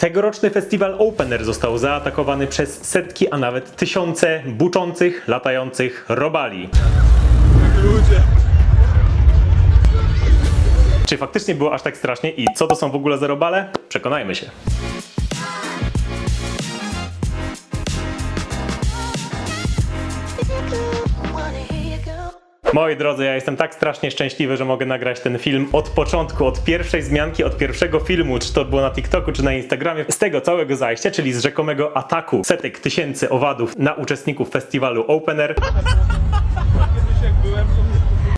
Tegoroczny festiwal Opener został zaatakowany przez setki, a nawet tysiące buczących, latających robali. Czy faktycznie było aż tak strasznie i co to są w ogóle za robale? Przekonajmy się. Moi drodzy, ja jestem tak strasznie szczęśliwy, że mogę nagrać ten film od początku, od pierwszej zmianki, od pierwszego filmu, czy to było na TikToku, czy na Instagramie, z tego całego zajścia, czyli z rzekomego ataku setek tysięcy owadów na uczestników festiwalu Opener.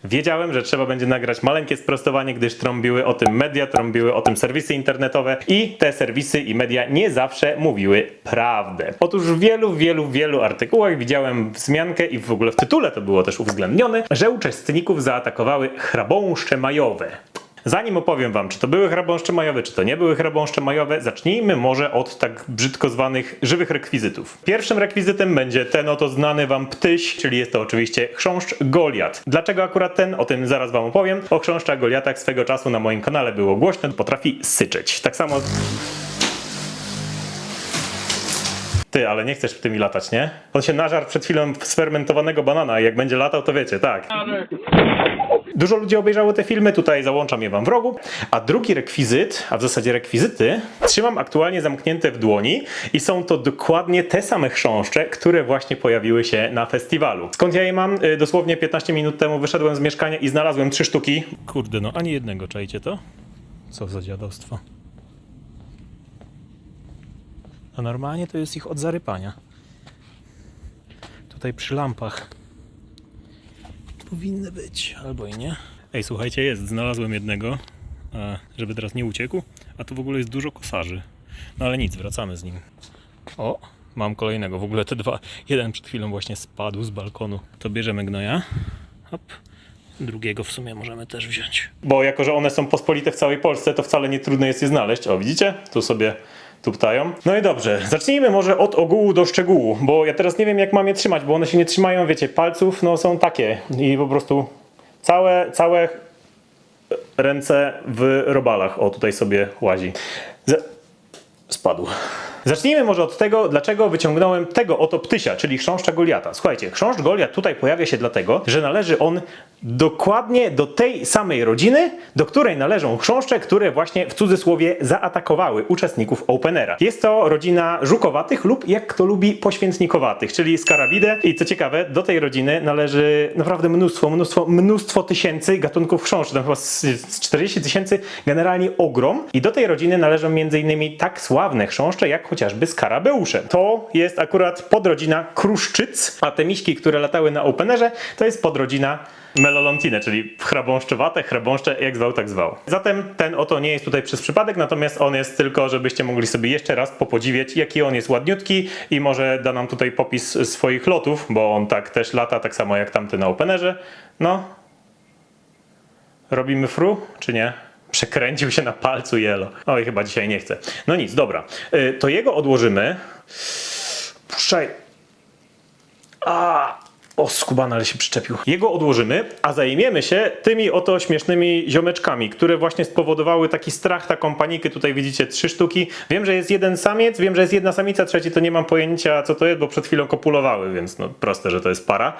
Wiedziałem, że trzeba będzie nagrać maleńkie sprostowanie, gdyż trąbiły o tym media, trąbiły o tym serwisy internetowe i te serwisy i media nie zawsze mówiły prawdę. Otóż w wielu, wielu, wielu artykułach widziałem wzmiankę i w ogóle w tytule to było też uwzględnione, że uczestników zaatakowały chrabąszcze majowe. Zanim opowiem wam, czy to były chrabąszcze majowe, czy to nie były chrabąszcze majowe, zacznijmy może od tak brzydko zwanych żywych rekwizytów. Pierwszym rekwizytem będzie ten oto znany wam ptyś, czyli jest to oczywiście chrząszcz Goliat. Dlaczego akurat ten? O tym zaraz wam opowiem. O chrząszcza Goliatach swego czasu na moim kanale było głośno, potrafi syczeć. Tak samo... Ty, ale nie chcesz tymi latać, nie? On się nażarł przed chwilą sfermentowanego banana i jak będzie latał, to wiecie, tak. Dużo ludzi obejrzało te filmy, tutaj załączam je wam w rogu. A drugi rekwizyt, a w zasadzie rekwizyty, trzymam aktualnie zamknięte w dłoni i są to dokładnie te same chrząszcze, które właśnie pojawiły się na festiwalu. Skąd ja je mam? Y, Dosłownie 15 minut temu wyszedłem z mieszkania i znalazłem trzy sztuki. Kurde, no ani jednego, czajcie to? Co za dziadostwo. A normalnie to jest ich od zarypania. Tutaj przy lampach powinny być, albo i nie. Ej, słuchajcie, jest, znalazłem jednego, żeby teraz nie uciekł, a tu w ogóle jest dużo kosarzy. No ale nic, wracamy z nim. O, mam kolejnego, w ogóle te dwa, jeden przed chwilą właśnie spadł z balkonu. To bierzemy gnoja, hop, drugiego w sumie możemy też wziąć. Bo jako, że one są pospolite w całej Polsce, to wcale nie trudno jest je znaleźć. O, widzicie? Tu sobie tuptają. No i dobrze, zacznijmy może od ogółu do szczegółu, bo ja teraz nie wiem jak mam je trzymać, bo one się nie trzymają, wiecie, palców, no są takie i po prostu całe, całe ręce w robalach. O, tutaj sobie łazi. Z... Spadł. Zacznijmy może od tego, dlaczego wyciągnąłem tego oto ptysia, czyli chrząszcza Goliata. Słuchajcie, chrząszcz Goliat tutaj pojawia się dlatego, że należy on dokładnie do tej samej rodziny, do której należą chrząszcze, które właśnie w cudzysłowie zaatakowały uczestników Openera. Jest to rodzina żukowatych lub jak kto lubi poświętnikowatych, czyli skarabidę i co ciekawe, do tej rodziny należy naprawdę mnóstwo, mnóstwo, mnóstwo tysięcy gatunków chrząszczy, tam chyba z z 40 tysięcy, generalnie ogrom i do tej rodziny należą m.in. tak sławne chrząszcze jak chociażby skarabeusze. To jest akurat podrodzina kruszczyc, a te miśki, które latały na Openerze, to jest podrodzina Melolontine, czyli chrabąszczowate, chrabąszcze, jak zwał, tak zwał. Zatem ten oto nie jest tutaj przez przypadek, natomiast on jest tylko, żebyście mogli sobie jeszcze raz popodziwiać, jaki on jest ładniutki i może da nam tutaj popis swoich lotów, bo on tak też lata, tak samo jak tamty na Openerze. No, Robimy fru, czy nie? Przekręcił się na palcu jelo. Oj, chyba dzisiaj nie chcę. No nic, dobra. Y, To jego odłożymy. Puszczaj. A, o, skubany, ale się przyczepił. Jego odłożymy, a zajmiemy się tymi oto śmiesznymi ziomeczkami, które właśnie spowodowały taki strach, taką panikę. Tutaj widzicie trzy sztuki. Wiem, że jest jeden samiec, wiem, że jest jedna samica, trzeci to nie mam pojęcia, co to jest, bo przed chwilą kopulowały, więc no proste, że to jest para.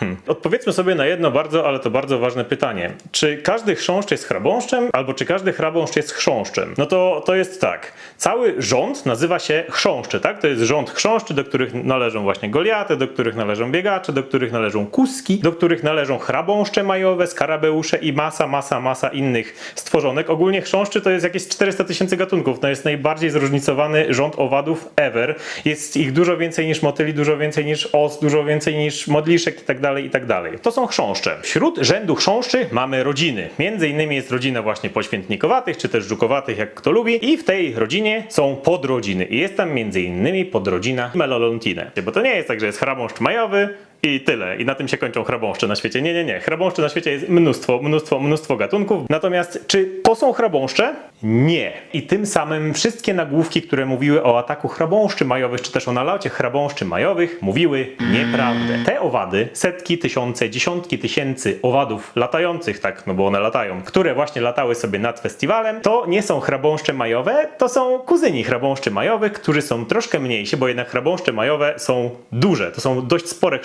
Hmm. Odpowiedzmy sobie na jedno bardzo, ale to bardzo ważne pytanie. Czy każdy chrząszcz jest chrabąszczem, albo czy każdy chrabąszcz jest chrząszczem? No to, to jest tak. Cały rząd nazywa się chrząszcze, tak? To jest rząd chrząszczy, do których należą właśnie goliaty, do których należą biegacze, do których należą kuski, do których należą chrabąszcze majowe, skarabeusze i masa, masa, masa innych stworzonek. Ogólnie chrząszczy to jest jakieś 400 tysięcy gatunków. To jest najbardziej zróżnicowany rząd owadów ever. Jest ich dużo więcej niż motyli, dużo więcej niż os, dużo więcej niż modliszek i tak dalej, i tak dalej. To są chrząszcze. Wśród rzędu chrząszczy mamy rodziny. Między innymi jest rodzina właśnie poświętnikowatych, czy też żukowatych, jak kto lubi. I w tej rodzinie są podrodziny. I jest tam między innymi podrodzina Melolontine. Bo to nie jest tak, że jest chrabąszcz majowy, I tyle. I na tym się kończą chrabąszcze na świecie. Nie, nie, nie. Chrabąszczy na świecie jest mnóstwo, mnóstwo, mnóstwo gatunków. Natomiast czy to są chrabąszcze? Nie. I tym samym wszystkie nagłówki, które mówiły o ataku chrabąszczy majowych, czy też o nalocie chrabąszczy majowych, mówiły nieprawdę. Te owady, setki, tysiące, dziesiątki tysięcy owadów latających, tak, no bo one latają, które właśnie latały sobie nad festiwalem, to nie są chrabąszcze majowe, to są kuzyni chrabąszczy majowych, którzy są troszkę mniejsi, bo jednak chrabąszcze majowe są duże, to są dość spore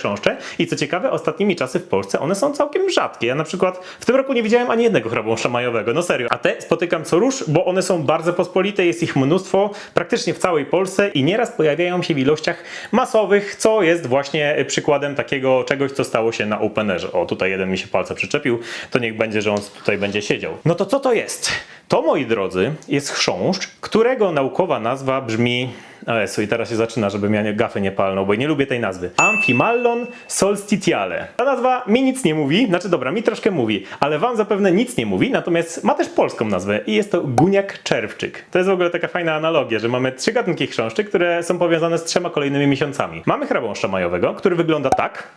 i co ciekawe, ostatnimi czasy w Polsce one są całkiem rzadkie. Ja na przykład w tym roku nie widziałem ani jednego chrabąszcza majowego, no serio. A te spotykam co róż, bo one są bardzo pospolite, jest ich mnóstwo, praktycznie w całej Polsce i nieraz pojawiają się w ilościach masowych, co jest właśnie przykładem takiego czegoś, co stało się na Openerze. O, tutaj jeden mi się palca przyczepił, to niech będzie, że on tutaj będzie siedział. No to co to jest? To, moi drodzy, jest chrząszcz, którego naukowa nazwa brzmi... O Jezu, i teraz się zaczyna, żebym ja nie, gafy nie palnął, bo nie lubię tej nazwy. Amphimallon solstitiale. Ta nazwa mi nic nie mówi, znaczy dobra, mi troszkę mówi, ale wam zapewne nic nie mówi, natomiast ma też polską nazwę i jest to guniak czerwczyk. To jest w ogóle taka fajna analogia, że mamy trzy gatunki chrząszczy, które są powiązane z trzema kolejnymi miesiącami. Mamy chrabąszcza majowego, który wygląda tak,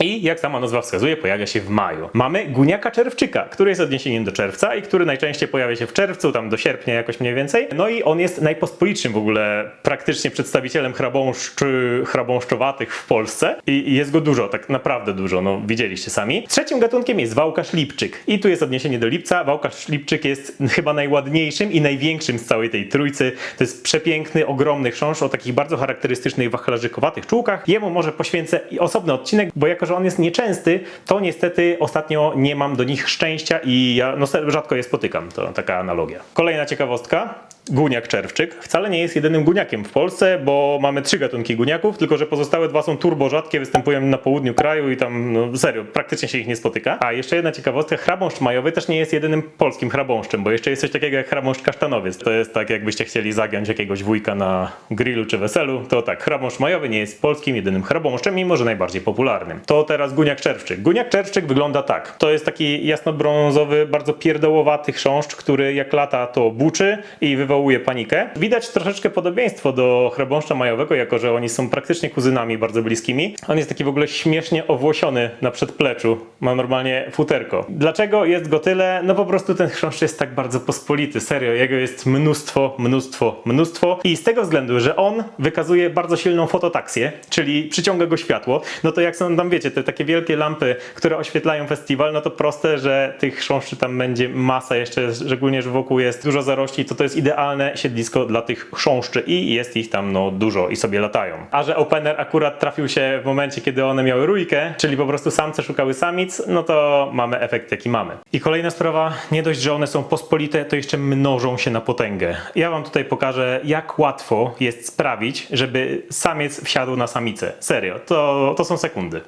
i jak sama nazwa wskazuje, pojawia się w maju. Mamy guniaka czerwczyka, który jest odniesieniem do czerwca i który najczęściej pojawia się w czerwcu, tam do sierpnia jakoś mniej więcej. No i on jest najpospolitszym w ogóle praktycznie przedstawicielem chrabąszczy, chrabąszczowatych w Polsce i jest go dużo, tak naprawdę dużo, no widzieliście sami. Trzecim gatunkiem jest wałkarz lipczyk i tu jest odniesienie do lipca. Wałkarz lipczyk jest chyba najładniejszym i największym z całej tej trójcy. To jest przepiękny, ogromny chrząszcz o takich bardzo charakterystycznych wachlarzykowatych czułkach. Jemu może poświęcę osobny odcinek, bo jako, że on jest nieczęsty, to niestety ostatnio nie mam do nich szczęścia i ja no, rzadko je spotykam. To taka analogia. Kolejna ciekawostka. Guniak czerwczyk wcale nie jest jedynym guniakiem w Polsce, bo mamy trzy gatunki guniaków, tylko że pozostałe dwa są turbo rzadkie, występują na południu kraju i tam, no serio, praktycznie się ich nie spotyka. A jeszcze jedna ciekawostka, chrabąszcz majowy też nie jest jedynym polskim chrabąszczem, bo jeszcze jest coś takiego jak chrabąszcz kasztanowiec. To jest tak, jakbyście chcieli zagiąć jakiegoś wujka na grillu czy weselu, to tak, chrabąszcz majowy nie jest polskim jedynym chrabąszczem, mimo że najbardziej popularnym. To teraz guniak czerwczyk. Guniak czerwczyk wygląda tak. To jest taki jasnobrązowy, bardzo pierdołowaty chrząszcz, który jak lata to buczy i wywołuje panikę. Widać troszeczkę podobieństwo do chrabąszcza majowego, jako że oni są praktycznie kuzynami bardzo bliskimi. On jest taki w ogóle śmiesznie owłosiony na przedpleczu. Ma normalnie futerko. Dlaczego jest go tyle? No po prostu ten chrząszcz jest tak bardzo pospolity. Serio, jego jest mnóstwo, mnóstwo, mnóstwo. I z tego względu, że on wykazuje bardzo silną fototaksję, czyli przyciąga go światło, no to jak są tam, wiecie, te takie wielkie lampy, które oświetlają festiwal, no to proste, że tych chrząszczy tam będzie masa jeszcze, szczególnie, że wokół jest dużo zarośli, to to jest idealne siedlisko dla tych chrząszczy i jest ich tam no dużo i sobie latają. A że opener akurat trafił się w momencie, kiedy one miały rójkę, czyli po prostu samce szukały samic, no to mamy efekt jaki mamy. I kolejna sprawa, nie dość, że one są pospolite, to jeszcze mnożą się na potęgę. Ja wam tutaj pokażę, jak łatwo jest sprawić, żeby samiec wsiadł na samicę. Serio, to, to są sekundy.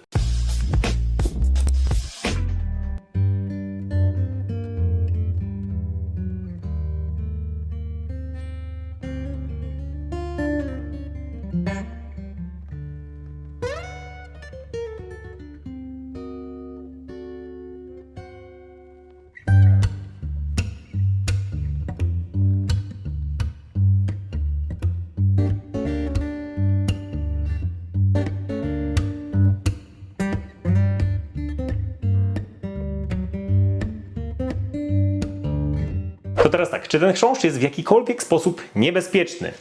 Czy ten chrząszcz jest w jakikolwiek sposób niebezpieczny?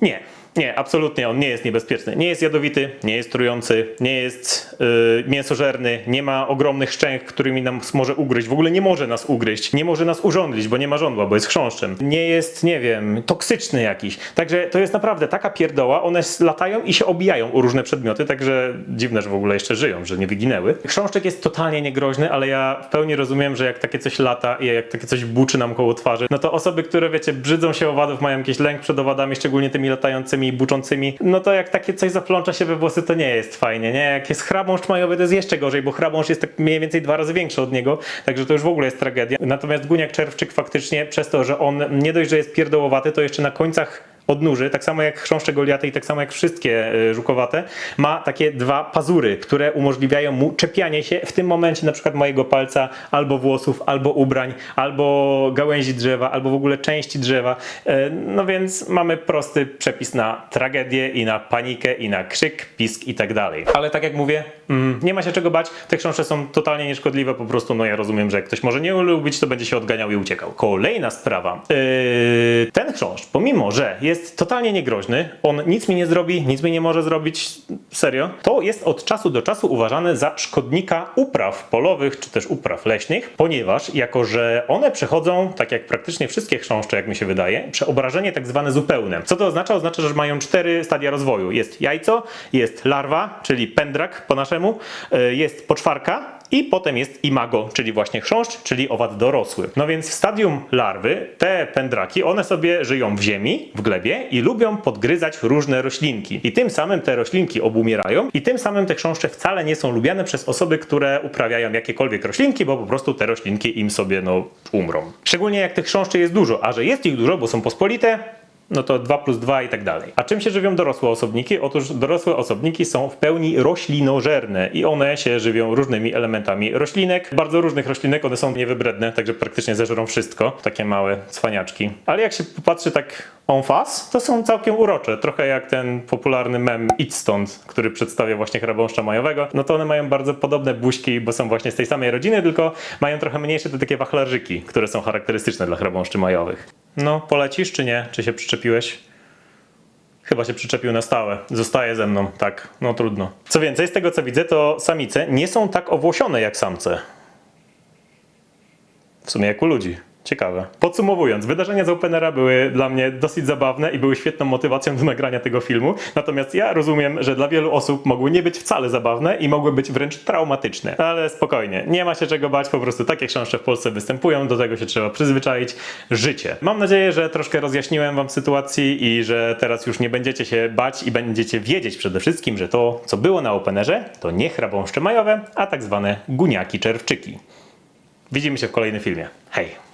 Nie. Nie, absolutnie on nie jest niebezpieczny. Nie jest jadowity, nie jest trujący, nie jest yy, mięsożerny, nie ma ogromnych szczęk, którymi nam może ugryźć. W ogóle nie może nas ugryźć, nie może nas urządlić, bo nie ma żądła, bo jest chrząszczem. Nie jest, nie wiem, toksyczny jakiś. Także to jest naprawdę taka pierdoła, one latają i się obijają o różne przedmioty, także dziwne, że w ogóle jeszcze żyją, że nie wyginęły. Chrząszczek jest totalnie niegroźny, ale ja w pełni rozumiem, że jak takie coś lata i jak takie coś buczy nam koło twarzy, no to osoby, które wiecie, brzydzą się owadów, mają jakiś lęk przed owadami, szczególnie tymi latającymi i buczącymi, no to jak takie coś zaplącza się we włosy, to nie jest fajnie, nie? Jak jest chrabąszcz majowy, to jest jeszcze gorzej, bo chrabąszcz jest tak mniej więcej dwa razy większy od niego, także to już w ogóle jest tragedia. Natomiast guniak czerwczyk faktycznie przez to, że on nie dość, że jest pierdołowaty, to jeszcze na końcach odnóży, tak samo jak chrząszcze goliaty i tak samo jak wszystkie y, żukowate, ma takie dwa pazury, które umożliwiają mu czepianie się w tym momencie na przykład mojego palca, albo włosów, albo ubrań, albo gałęzi drzewa, albo w ogóle części drzewa. E, No więc mamy prosty przepis na tragedię i na panikę i na krzyk, pisk i tak dalej. Ale tak jak mówię, mm, nie ma się czego bać, te chrząszcze są totalnie nieszkodliwe, po prostu no ja rozumiem, że jak ktoś może nie lubić, to będzie się odganiał i uciekał. Kolejna sprawa. Yy, ten chrząszcz, pomimo, że jest totalnie niegroźny, on nic mi nie zrobi, nic mi nie może zrobić, serio, to jest od czasu do czasu uważany za szkodnika upraw polowych, czy też upraw leśnych, ponieważ jako, że one przechodzą, tak jak praktycznie wszystkie chrząszcze, jak mi się wydaje, przeobrażenie tak zwane zupełne. Co to oznacza? Oznacza, że mają cztery stadia rozwoju. Jest jajco, jest larwa, czyli pędrak po naszemu, yy, jest poczwarka, i potem jest imago, czyli właśnie chrząszcz, czyli owad dorosły. No więc w stadium larwy te pędraki, one sobie żyją w ziemi, w glebie i lubią podgryzać różne roślinki. I tym samym te roślinki obumierają i tym samym te chrząszcze wcale nie są lubiane przez osoby, które uprawiają jakiekolwiek roślinki, bo po prostu te roślinki im sobie no umrą. Szczególnie jak tych chrząszczy jest dużo, a że jest ich dużo, bo są pospolite, no to 2 plus 2 i tak dalej. A czym się żywią dorosłe osobniki? Otóż dorosłe osobniki są w pełni roślinożerne i one się żywią różnymi elementami roślinek. Bardzo różnych roślinek, one są niewybredne, także praktycznie zeżrą wszystko. Takie małe cwaniaczki. Ale jak się popatrzy tak en face, to są całkiem urocze. Trochę jak ten popularny mem Idź stąd, który przedstawia właśnie chrabąszcza majowego. No to one mają bardzo podobne buźki, bo są właśnie z tej samej rodziny, tylko mają trochę mniejsze te takie wachlarzyki, które są charakterystyczne dla chrabąszczy majowych. No, polecisz czy nie? Czy się przyczepiłeś? Chyba się przyczepił na stałe. Zostaje ze mną, tak. No trudno. Co więcej, z tego co widzę, to samice nie są tak owłosione jak samce. W sumie jak u ludzi. Ciekawe. Podsumowując, wydarzenia z Openera były dla mnie dosyć zabawne i były świetną motywacją do nagrania tego filmu. Natomiast ja rozumiem, że dla wielu osób mogły nie być wcale zabawne i mogły być wręcz traumatyczne. Ale spokojnie, nie ma się czego bać, po prostu takie książki w Polsce występują, do tego się trzeba przyzwyczaić. Życie. Mam nadzieję, że troszkę rozjaśniłem wam sytuacji i że teraz już nie będziecie się bać i będziecie wiedzieć przede wszystkim, że to, co było na Openerze, to nie chrabąszcze majowe, a tak zwane guniaki czerwczyki. Widzimy się w kolejnym filmie. Hej!